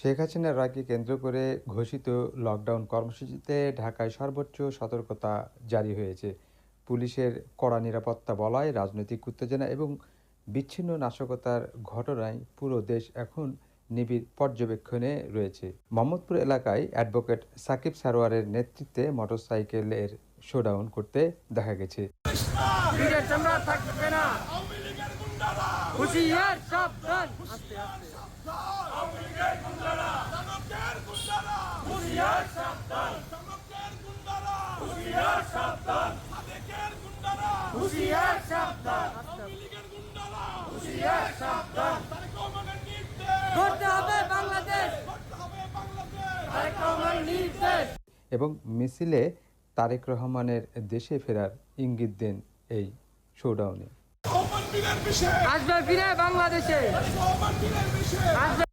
শেখ হাসিনার রায়কে কেন্দ্র করে ঘোষিত লকডাউন কর্মসূচিতে ঢাকায় সর্বোচ্চ সতর্কতা জারি হয়েছে। পুলিশের কড়া নিরাপত্তা বলায়, রাজনৈতিক উত্তেজনা এবং বিচ্ছিন্ন নাশকতার ঘটনায় পুরো দেশ এখন নিবিড় পর্যবেক্ষণে রয়েছে। মোহাম্মদপুর এলাকায় অ্যাডভোকেট সাকিব সারোয়ারের নেতৃত্বে মোটরসাইকেলের শোডাউন করতে দেখা গেছে। হুশিয়ার সাবধান। আস্তে আস্তে হুশিয়ার সাবধান। করতে হবে বাংলাদেশ। তারেক রহমানের নির্দেশ। এবং মিছিলে তারেক রহমানের দেশে ফেরার ইঙ্গিত দেন এই শোডাউনে আসবে ফিরে বাংলাদেশে। আসবে